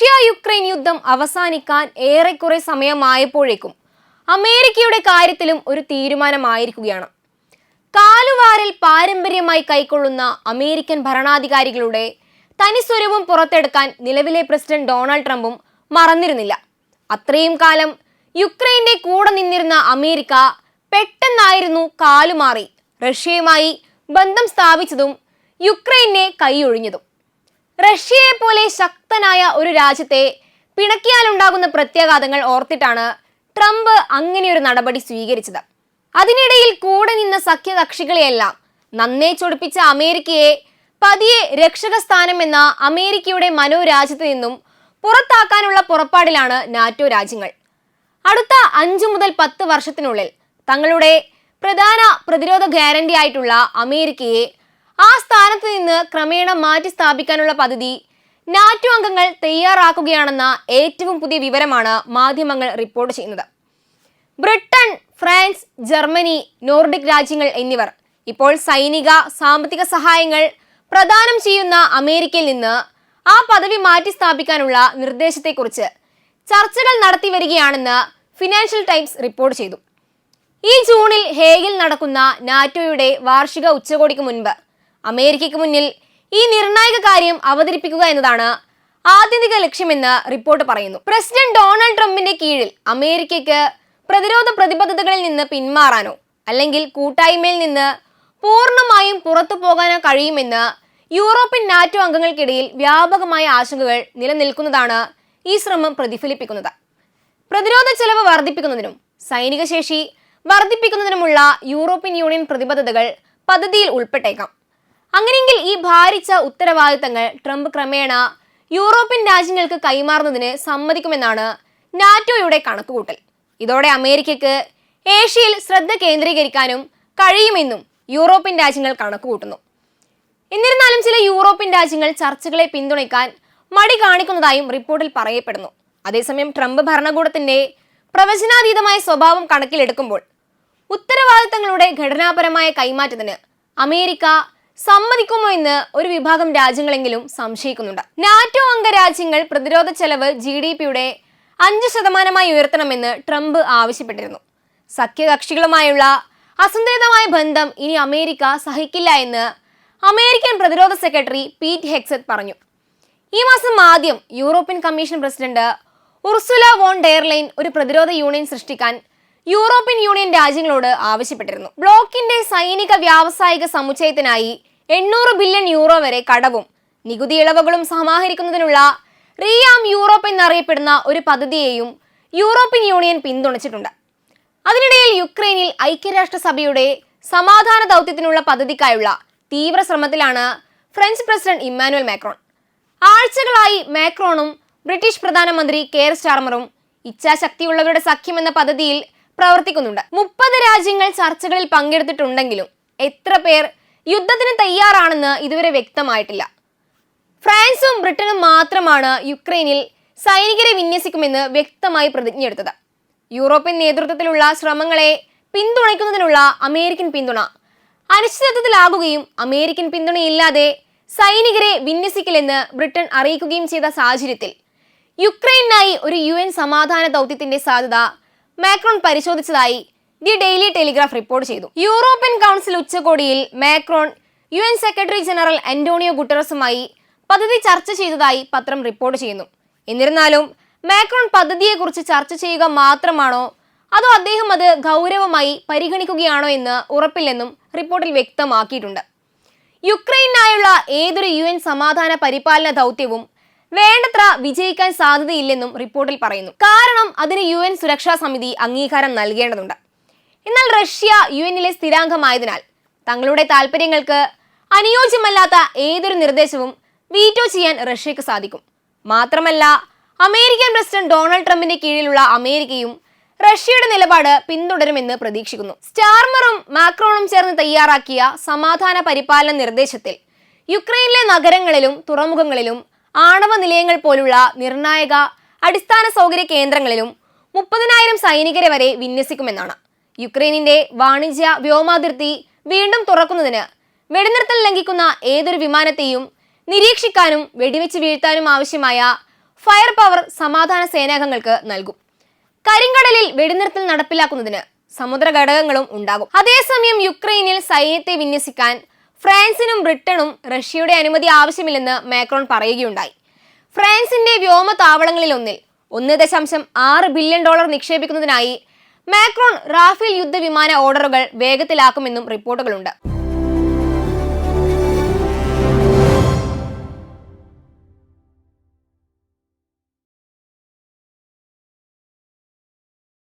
Russia Ukraine യുദ്ധം അവസാനിക്കാൻ ഏറെക്കുറെ സമയമായപ്പോഴേക്കും അമേരിക്കയുടെ കാര്യത്തിലും ഒരു തീരുമാനമായിരിക്കുകയാണ്. കാലുവാരിൽ പാരമ്പര്യമായി കൈക്കൊള്ളുന്ന അമേരിക്കൻ ഭരണാധികാരികളുടെ തനിസ്വരവും പുറത്തെടുക്കാൻ നിലവിലെ പ്രസിഡന്റ് ഡൊണാൾഡ് ട്രംപും മറന്നിരുന്നില്ല. അത്രയും കാലം യുക്രൈന്റെ കൂടെ നിന്നിരുന്ന അമേരിക്ക പെട്ടെന്നായിരുന്നു കാലുമാറി റഷ്യയുമായി ബന്ധം സ്ഥാപിച്ചതും യുക്രൈനെ കൈയൊഴിഞ്ഞതും. റഷ്യയെ പോലെ ശക്തനായ ഒരു രാജ്യത്തെ പിണക്കിയാലുണ്ടാകുന്ന പ്രത്യാഘാതങ്ങൾ ഓർത്തിട്ടാണ് ട്രംപ് അങ്ങനെയൊരു നടപടി സ്വീകരിച്ചത്. അതിനിടയിൽ കൂടെ നിന്ന സഖ്യകക്ഷികളെയെല്ലാം നന്നേ ചൊടിപ്പിച്ച അമേരിക്കയെ പതിയെ രക്ഷക സ്ഥാനം എന്ന അമേരിക്കയുടെ മനോരാജ്യത്ത് നിന്നും പുറത്താക്കാനുള്ള പുറപ്പാടിലാണ് നാറ്റോ രാജ്യങ്ങൾ. അടുത്ത അഞ്ചു മുതൽ പത്ത് വർഷത്തിനുള്ളിൽ തങ്ങളുടെ പ്രധാന പ്രതിരോധ ഗ്യാരണ്ടി ആയിട്ടുള്ള അമേരിക്കയെ ആ സ്ഥാനത്ത് നിന്ന് ക്രമേണ മാറ്റി സ്ഥാപിക്കാനുള്ള പദ്ധതി നാറ്റോ അംഗങ്ങൾ തയ്യാറാക്കുകയാണെന്ന ഏറ്റവും പുതിയ വിവരമാണ് മാധ്യമങ്ങൾ റിപ്പോർട്ട് ചെയ്യുന്നത്. ബ്രിട്ടൻ ഫ്രാൻസ് ജർമ്മനി നോർഡിക് രാജ്യങ്ങൾ എന്നിവർ ഇപ്പോൾ സൈനിക സാമ്പത്തിക സഹായങ്ങൾ പ്രദാനം ചെയ്യുന്ന അമേരിക്കയിൽ നിന്ന് ആ പദവി മാറ്റി സ്ഥാപിക്കാനുള്ള നിർദ്ദേശത്തെക്കുറിച്ച് ചർച്ചകൾ നടത്തി വരികയാണെന്ന് ഫിനാൻഷ്യൽ ടൈംസ് റിപ്പോർട്ട് ചെയ്തു. ഈ ജൂണിൽ ഹേഗിൽ നടക്കുന്ന നാറ്റോയുടെ വാർഷിക ഉച്ചകോടിക്ക് മുൻപ് അമേരിക്കയ്ക്ക് മുന്നിൽ ഈ നിർണായക കാര്യം അവതരിപ്പിക്കുക എന്നതാണ് ആത്യന്തിക ലക്ഷ്യമെന്ന് റിപ്പോർട്ട് പറയുന്നു. പ്രസിഡന്റ് ഡൊണാൾഡ് ട്രംപിന്റെ കീഴിൽ അമേരിക്കയ്ക്ക് പ്രതിരോധ പ്രതിബദ്ധതകളിൽ നിന്ന് പിന്മാറാനോ അല്ലെങ്കിൽ കൂട്ടായ്മയിൽ നിന്ന് പൂർണമായും പുറത്തു പോകാനോ കഴിയുമെന്ന് യൂറോപ്യൻ നാറ്റോ അംഗങ്ങൾക്കിടയിൽ വ്യാപകമായ ആശങ്കകൾ നിലനിൽക്കുന്നതാണ് ഈ ശ്രമം പ്രതിഫലിപ്പിക്കുന്നത്. പ്രതിരോധ ചെലവ് വർദ്ധിപ്പിക്കുന്നതിനും സൈനിക ശേഷി വർദ്ധിപ്പിക്കുന്നതിനുമുള്ള യൂറോപ്യൻ യൂണിയൻ പ്രതിബദ്ധതകൾ പദ്ധതിയിൽ ഉൾപ്പെട്ടേക്കാം. അങ്ങനെയെങ്കിൽ ഈ ഭാരിച്ച ഉത്തരവാദിത്തങ്ങൾ ട്രംപ് ക്രമേണ യൂറോപ്യൻ രാജ്യങ്ങൾക്ക് കൈമാറുന്നതിന് സമ്മതിക്കുമെന്നാണ് നാറ്റോയുടെ കണക്കുകൂട്ടൽ. ഇതോടെ അമേരിക്കയ്ക്ക് ഏഷ്യയിൽ ശ്രദ്ധ കേന്ദ്രീകരിക്കാനും കഴിയുമെന്നും യൂറോപ്യൻ രാജ്യങ്ങൾ കണക്കുകൂട്ടുന്നു. എന്നിരുന്നാലും ചില യൂറോപ്യൻ രാജ്യങ്ങൾ ചർച്ചകളെ പിന്തുണയ്ക്കാൻ മടി കാണിക്കുന്നതായും റിപ്പോർട്ടിൽ പറയപ്പെടുന്നു. അതേസമയം ട്രംപ് ഭരണകൂടത്തിന്റെ പ്രവചനാതീതമായ സ്വഭാവം കണക്കിലെടുക്കുമ്പോൾ ഉത്തരവാദിത്തങ്ങളുടെ ഘടനാപരമായ കൈമാറ്റത്തിന് അമേരിക്ക സമ്മതിക്കുമോ എന്ന് ഒരു വിഭാഗം രാജ്യങ്ങളെങ്കിലും സംശയിക്കുന്നുണ്ട്. നാറ്റോ അംഗരാജ്യങ്ങൾ പ്രതിരോധ ചെലവ് ജി ഡി പിയുടെ അഞ്ച് ശതമാനമായി ഉയർത്തണമെന്ന് ട്രംപ് ആവശ്യപ്പെട്ടിരുന്നു. സഖ്യകക്ഷികളുമായുള്ള അസന്തുലിതമായ ബന്ധം ഇനി അമേരിക്ക സഹിക്കില്ല എന്ന് അമേരിക്കൻ പ്രതിരോധ സെക്രട്ടറി പീറ്റ് ഹെക്സത്ത് പറഞ്ഞു. ഈ മാസം ആദ്യം European commission president Ursula von der Leyen ഒരു പ്രതിരോധ യൂണിയൻ സൃഷ്ടിക്കാൻ യൂറോപ്യൻ യൂണിയൻ രാജ്യങ്ങളോട് ആവശ്യപ്പെട്ടിരുന്നു. ബ്ലോക്കിന്റെ സൈനിക വ്യാവസായിക സമുച്ചയത്തിനായി എണ്ണൂറ് ബില്യൺ യൂറോ വരെ കടവും നികുതി ഇളവുകളും സമാഹരിക്കുന്നതിനുള്ള റിയാം യൂറോപ്പ് എന്നറിയപ്പെടുന്ന ഒരു പദ്ധതിയെയും യൂറോപ്യൻ യൂണിയൻ പിന്തുണച്ചിട്ടുണ്ട്. അതിനിടയിൽ യുക്രൈനിൽ ഐക്യരാഷ്ട്രസഭയുടെ സമാധാന ദൗത്യത്തിനുള്ള പദ്ധതിക്കായുള്ള തീവ്ര ശ്രമത്തിലാണ് ഫ്രഞ്ച് പ്രസിഡന്റ് ഇമ്മാനുവൽ മാക്രോൺ. ആഴ്ചകളായി മാക്രോണും ബ്രിട്ടീഷ് പ്രധാനമന്ത്രി കെയർ സ്റ്റാർമറും ഇച്ഛാശക്തിയുള്ളവരുടെ സഖ്യം എന്ന പദ്ധതിയിൽ പ്രവർത്തിക്കുന്നുണ്ട്. മുപ്പത് രാജ്യങ്ങൾ ചർച്ചകളിൽ പങ്കെടുത്തിട്ടുണ്ടെങ്കിലും എത്ര പേർ യുദ്ധത്തിന് തയ്യാറാണെന്ന് ഇതുവരെ വ്യക്തമായിട്ടില്ല. ഫ്രാൻസും ബ്രിട്ടനും മാത്രമാണ് യുക്രൈനിൽ സൈനികരെ വിന്യസിക്കുമെന്ന് വ്യക്തമായി പ്രതിജ്ഞയെടുത്തത് യൂറോപ്യൻ നേതൃത്വത്തിലുള്ള ശ്രമങ്ങളെ പിന്തുണയ്ക്കുന്നതിനുള്ള അമേരിക്കൻ പിന്തുണ അനിശ്ചിതത്വത്തിലാകുകയും അമേരിക്കൻ പിന്തുണയില്ലാതെ സൈനികരെ വിന്യസിക്കില്ലെന്ന് ബ്രിട്ടൻ അറിയിക്കുകയും ചെയ്ത സാഹചര്യത്തിൽ യുക്രൈനായി ഒരു യു സമാധാന ദൗത്യത്തിന്റെ സാധ്യത മാക്രോൺ പരിശോധിച്ചതായി ദി ഡെയിലി ടെലിഗ്രാഫ് റിപ്പോർട്ട് ചെയ്തു. യൂറോപ്യൻ കൗൺസിൽ ഉച്ചകോടിയിൽ Macron U N secretary general Antonio ഗുട്ടറസുമായി പദ്ധതി ചർച്ച ചെയ്തതായി പത്രം റിപ്പോർട്ട് ചെയ്യുന്നു. എന്നിരുന്നാലും മാക്രോൺ പദ്ധതിയെക്കുറിച്ച് ചർച്ച ചെയ്യുക മാത്രമാണോ അതോ അദ്ദേഹം അത് ഗൗരവമായി പരിഗണിക്കുകയാണോ എന്ന് ഉറപ്പില്ലെന്നും റിപ്പോർട്ടിൽ വ്യക്തമാക്കിയിട്ടുണ്ട്. യുക്രൈനായുള്ള ഏതൊരു യു എൻ സമാധാന പരിപാലന ദൗത്യവും വേണ്ടത്ര വിജയിക്കാൻ സാധ്യതയില്ലെന്നും റിപ്പോർട്ടിൽ പറയുന്നു. കാരണം അതിന് യു എൻ സുരക്ഷാ സമിതി അംഗീകാരം നൽകേണ്ടതുണ്ട്. എന്നാൽ റഷ്യ യു എന്നിലെ സ്ഥിരാംഗമായതിനാൽ തങ്ങളുടെ താല്പര്യങ്ങൾക്ക് അനുയോജ്യമല്ലാത്ത ഏതൊരു നിർദ്ദേശവും വീറ്റോ ചെയ്യാൻ റഷ്യക്ക് സാധിക്കും. മാത്രമല്ല അമേരിക്കൻ പ്രസിഡന്റ് ഡൊണാൾഡ് ട്രംപിന്റെ കീഴിലുള്ള അമേരിക്കയും റഷ്യയുടെ നിലപാട് പിന്തുടരുമെന്ന് പ്രതീക്ഷിക്കുന്നു. സ്റ്റാർമറും മാക്രോണും ചേർന്ന് തയ്യാറാക്കിയ സമാധാന പരിപാലന നിർദ്ദേശത്തിൽ യുക്രൈനിലെ നഗരങ്ങളിലും തുറമുഖങ്ങളിലും ആണവ നിലയങ്ങൾ പോലുള്ള നിർണായക അടിസ്ഥാന സൗകര്യ കേന്ദ്രങ്ങളിലും മുപ്പതിനായിരം സൈനികരെ വരെ വിന്യസിക്കുമെന്നാണ്. യുക്രൈനിന്റെ വാണിജ്യ വ്യോമാതിർത്തി വീണ്ടും തുറക്കുന്നതിന് വെടിനിർത്തൽ ലംഘിക്കുന്ന ഏതൊരു വിമാനത്തെയും നിരീക്ഷിക്കാനും വെടിവെച്ച് വീഴ്ത്താനും ആവശ്യമായ ഫയർ പവർ സമാധാന സേനാംഗങ്ങൾക്ക് നൽകും. കരിങ്കടലിൽ വെടിനിർത്തൽ നടപ്പിലാക്കുന്നതിന് സമുദ്ര ഘടകങ്ങളും ഉണ്ടാകും. അതേസമയം യുക്രൈനിൽ സൈന്യത്തെ വിന്യസിക്കാൻ ഫ്രാൻസിനും ബ്രിട്ടനും റഷ്യയുടെ അനുമതി ആവശ്യമില്ലെന്ന് മാക്രോൺ പറയുകയുണ്ടായി. ഫ്രാൻസിന്റെ വ്യോമ താവളങ്ങളിലൊന്നിൽ ഒന്ന് ദശാംശം ആറ് ബില്യൺ ഡോളർ നിക്ഷേപിക്കുന്നതിനായി മാക്രോൺ റാഫേൽ യുദ്ധവിമാന ഓർഡറുകൾ വേഗത്തിലാക്കുമെന്നും റിപ്പോർട്ടുകളുണ്ട്.